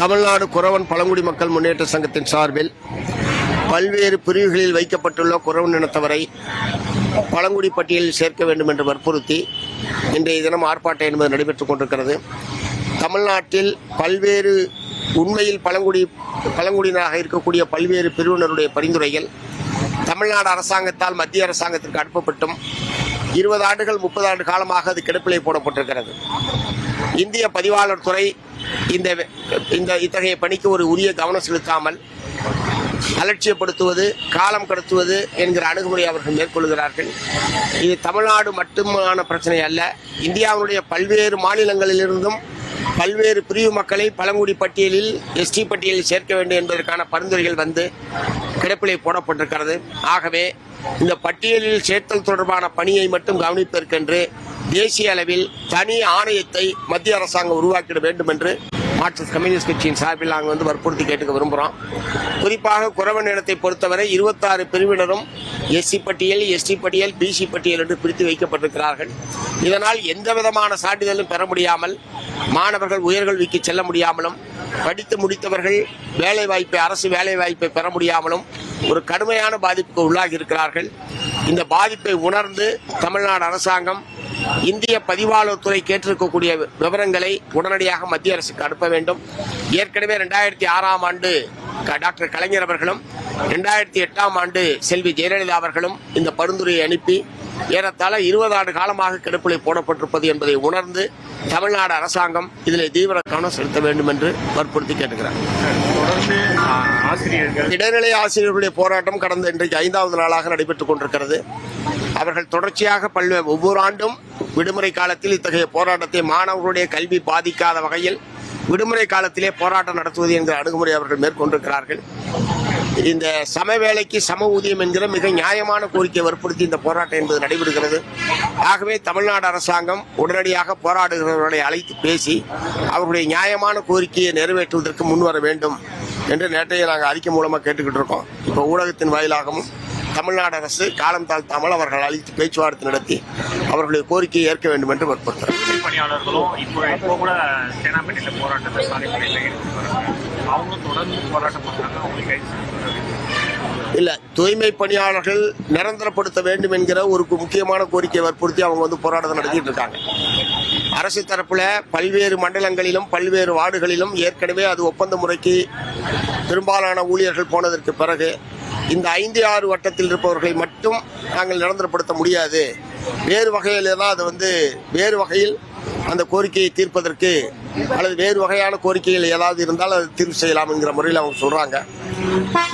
தமிழ்நாடு குறவன் பழங்குடி மக்கள் முன்னேற்ற சங்கத்தின் சார்பில் பல்வேறு பிரிவுகளில் வைக்கப்பட்டுள்ள குறவன் இனத்தவரை பழங்குடி பட்டியலில் சேர்க்க வேண்டும் என்று வற்புறுத்தி இன்றைய தினம் ஆர்ப்பாட்டம் என்பது நடைபெற்றுக் கொண்டிருக்கிறது. தமிழ்நாட்டில் பல்வேறு உண்மையில் பழங்குடி பழங்குடியினராக இருக்கக்கூடிய பல்வேறு பிரிவினருடைய பரிந்துரைகள் தமிழ்நாடு அரசாங்கத்தால் மத்திய அரசாங்கத்திற்கு அனுப்பப்பட்டும். இருபது ஆண்டுகள் முப்பது ஆண்டு காலமாக அது கிடப்பிலே போடப்பட்டிருக்கிறது. இந்திய பதிவாளர் துறை இந்த இந்த இத்தகைய பணிக்கு ஒரு உரிய கவனம் செலுத்தாமல் அலட்சியப்படுத்துவது காலம் கடத்துவது என்கிற அணுகுமுறை அவர்கள் மேற்கொள்கிறார்கள். இது தமிழ்நாடு மட்டுமான பிரச்சனை அல்ல. இந்தியாவுடைய பல்வேறு மாநிலங்களிலிருந்தும் பல்வேறு பிரிவு மக்களை பழங்குடி பட்டியலில் எஸ்டி பட்டியலில் சேர்க்க வேண்டும் என்பதற்கான பரிந்துரைகள் வந்து கிடப்பிலே போடப்பட்டிருக்கிறது. ஆகவே இந்த பட்டியலில் சேர்த்தல் தொடர்பான பணியை மட்டும் கவனிப்பதற்கென்று தேசிய அளவில் தனி ஆணையத்தை மத்திய அரசாங்கம் உருவாக்கிட வேண்டும் என்று மார்க்சிஸ்ட் கம்யூனிஸ்ட் கட்சியின் சார்பில் நாங்கள் வந்து வற்புறுத்தி கேட்டுக்க விரும்புகிறோம் குறிப்பாக குறவன் இனத்தை பொறுத்தவரை இருபத்தாறு பிரிவினரும் எஸ்சி பட்டியல் எஸ்டி பட்டியல் பிசி பட்டியல் என்று பிரித்து வைக்கப்பட்டிருக்கிறார்கள். இதனால் எந்த விதமான சான்றிதழும் பெற முடியாமல் மாணவர்கள் உயர்கல்விக்கு செல்ல முடியாமலும் படித்து முடித்தவர்கள் வேலை வாய்ப்பை அரசு வேலை வாய்ப்பை பெற முடியாமலும் ஒரு கடுமையான பாதிப்புக்கு உள்ளாகி இருக்கிறார்கள். இந்த பாதிப்பை உணர்ந்து தமிழ்நாடு அரசாங்கம் இந்திய பதிவாளர் துறை கேட்டிருக்கக்கூடிய விவரங்களை உடனடியாக மத்திய அரசுக்கு அனுப்ப வேண்டும். ஏற்கனவே ரெண்டாயிரத்தி ஆறாம் ஆண்டு டாக்டர் கலைஞர் அவர்களும் ரெண்டாயிரத்தி எட்டாம் ஆண்டு செல்வி ஜெயலலிதா அவர்களும் இந்த பரிந்துரையை அனுப்பி ஏறத்தாழ இருபது ஆண்டு காலமாக கிடப்பிலை போடப்பட்டிருப்பது என்பதை உணர்ந்து தமிழ்நாடு அரசாங்கம் இதில் தீவிர கவனம் செலுத்த வேண்டும் என்று வற்புறுத்தி கேட்டுக்கிறார். இடைநிலை ஆசிரியர்களுடைய போராட்டம் கடந்த இன்றைக்கு ஐந்தாவது நாளாக நடைபெற்றுக் கொண்டிருக்கிறது. அவர்கள் தொடர்ச்சியாக பல்வேறு ஒவ்வொரு ஆண்டும் விடுமுறை காலத்தில் இத்தகைய போராட்டத்தை மாணவர்களுடைய கல்வி பாதிக்காத வகையில் விடுமுறை காலத்திலே போராட்டம் நடத்துவது என்கிற அணுகுமுறை அவர்கள் மேற்கொண்டிருக்கிறார்கள். இந்த சம வேலைக்கு சம ஊதியம் என்கிற மிக நியாயமான கோரிக்கையை வற்புறுத்தி இந்த போராட்டம் என்பது நடைபெறுகிறது. ஆகவே தமிழ்நாடு அரசாங்கம் உடனடியாக போராடுகிறவர்களை அழைத்து பேசி அவர்களுடைய நியாயமான கோரிக்கையை நிறைவேற்றுவதற்கு முன்வர வேண்டும் என்று நேற்றைய நாங்கள் அறிக்கை மூலமாக கேட்டுக்கிட்டு இருக்கோம். இப்போ ஊடகத்தின் வாயிலாகவும் தமிழ்நாடு அரசு காலம் தாழ்த்தாமல் அவர்கள் அழைத்து பேச்சுவார்த்தை நடத்தி அவர்களுடைய கோரிக்கையை ஏற்க வேண்டும் என்று வற்புறுத்துகிறார் தூய்மை பணியாளர்களும் இப்போ இப்போ கூட சேனாப்பேட்டையில் போராட்டத்தை சாலை மறியலில் ஈடுபட்டு வராங்க. அவங்களும் தொடர்ந்து போராட்டம் பண்றாங்க. அவங்களுக்கு இல்ல தூய்மை பணியாளர்கள் நிரந்தரப்படுத்த வேண்டும் என்கிற ஒரு முக்கியமான கோரிக்கையை வற்புறுத்தி அவங்க வந்து போராட்டத்தை நடத்திட்டு இருக்காங்க. அரசு தரப்புல பல்வேறு மண்டலங்களிலும் பல்வேறு வார்டுகளிலும் ஏற்கனவே அது ஒப்பந்த முறைக்கு பெரும்பாலான ஊழியர்கள் போனதற்கு பிறகு இந்த ஐந்து ஆறு வட்டத்தில் இருப்பவர்களை மட்டும் நாங்கள் நிரந்தரப்படுத்த முடியாது. வேறு வகையில் தான் அது வந்து வேறு வகையில் அந்த கோரிக்கையை தீர்ப்பதற்கு அல்லது வேறு வகையான கோரிக்கைகள் ஏதாவது இருந்தால் அது தீர்வு செய்யலாம் என்கிற முறையில் அவங்க சொல்றாங்க.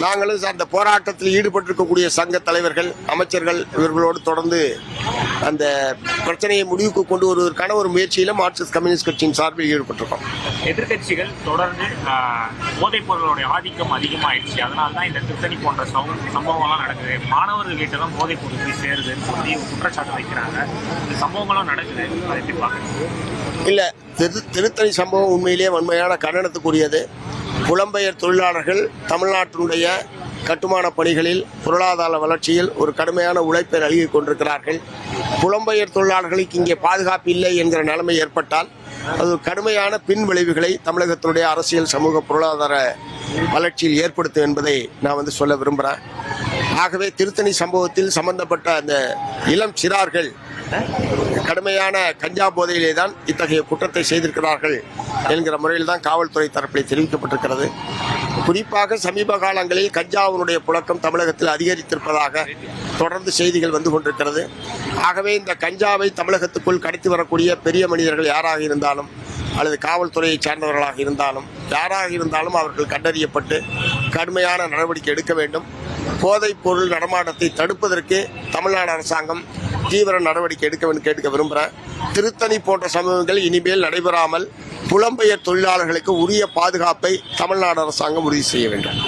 நாங்களும் அந்த போராட்டத்தில் ஈடுபட்டிருக்கக்கூடிய சங்க தலைவர்கள் அமைச்சர்கள் இவர்களோடு தொடர்ந்து அந்த பிரச்சனையை முடிவுக்கு கொண்டு வருவதற்கான ஒரு முயற்சியில மார்க்சிஸ்ட் கம்யூனிஸ்ட் கட்சியின் சார்பில் ஈடுபட்டிருக்கோம். எதிர்க்கட்சிகள் தொடர்ந்து போதைப் பொருளுடைய ஆதிக்கம் அதிகமாயிடுச்சு. அதனால தான் இந்த திருத்தணி போன்ற சம்பவங்கள்லாம் நடக்குது. மாணவர்கள்கிட்ட தான் போதைப் பொருள் போய் சேருதுன்னு சொல்லி குற்றச்சாட்டு வைக்கிறாங்க. இந்த சம்பவங்கள்லாம் நடக்குது. அதை எப்படி இல்லை திரு திருத்தணி சம்பவம் உண்மையிலேயே வன்மையான கண்டனத்துக்குரியது. புலம்பெயர் தொழிலாளர்கள் தமிழ்நாட்டினுடைய கட்டுமான பணிகளில் பொருளாதார வளர்ச்சியில் ஒரு கடுமையான உழைப்பை நல்கி கொண்டிருக்கிறார்கள். புலம்பெயர் தொழிலாளர்களுக்கு இங்கே பாதுகாப்பு இல்லை என்கிற நிலைமை ஏற்பட்டால் அது கடுமையான பின் விளைவுகளை தமிழகத்தினுடைய அரசியல் சமூக பொருளாதார வளர்ச்சியில் ஏற்படுத்தும் என்பதை நான் வந்து சொல்ல விரும்புகிறேன் ஆகவே திருத்தணி சம்பவத்தில் சம்பந்தப்பட்ட அந்த இளம் சிறார்கள் கடுமையான கஞ்சா போதையிலே தான் இத்தகைய குற்றத்தை செய்திருக்கிறார்கள் என்கிற முறையில் தான் காவல்துறை தரப்பில் தெரிவிக்கப்பட்டிருக்கிறது. குறிப்பாக சமீப காலங்களில் கஞ்சாவினுடைய புழக்கம் தமிழகத்தில் அதிகரித்திருப்பதாக தொடர்ந்து செய்திகள் வந்து கொண்டிருக்கிறது. ஆகவே இந்த கஞ்சாவை தமிழகத்துக்குள் கடத்தி வரக்கூடிய பெரிய மனிதர்கள் யாராக இருந்தாலும் அல்லது காவல்துறையை சார்ந்தவர்களாக இருந்தாலும் யாராக இருந்தாலும் அவர்கள் கண்டறியப்பட்டு கடுமையான நடவடிக்கை எடுக்க வேண்டும். போதைப் பொருள் நடமாட்டத்தை தடுப்பதற்கு தமிழ்நாடு அரசாங்கம் தீவிர நடவடிக்கை எடுக்க வேண்டும் கேட்க விரும்புகிறேன் திருத்தணி போன்ற சம்பவங்கள் இனிமேல் நடைபெறாமல் புலம்பெயர் தொழிலாளர்களுக்கு உரிய பாதுகாப்பை தமிழ்நாடு அரசாங்கம் உறுதி செய்ய வேண்டும்.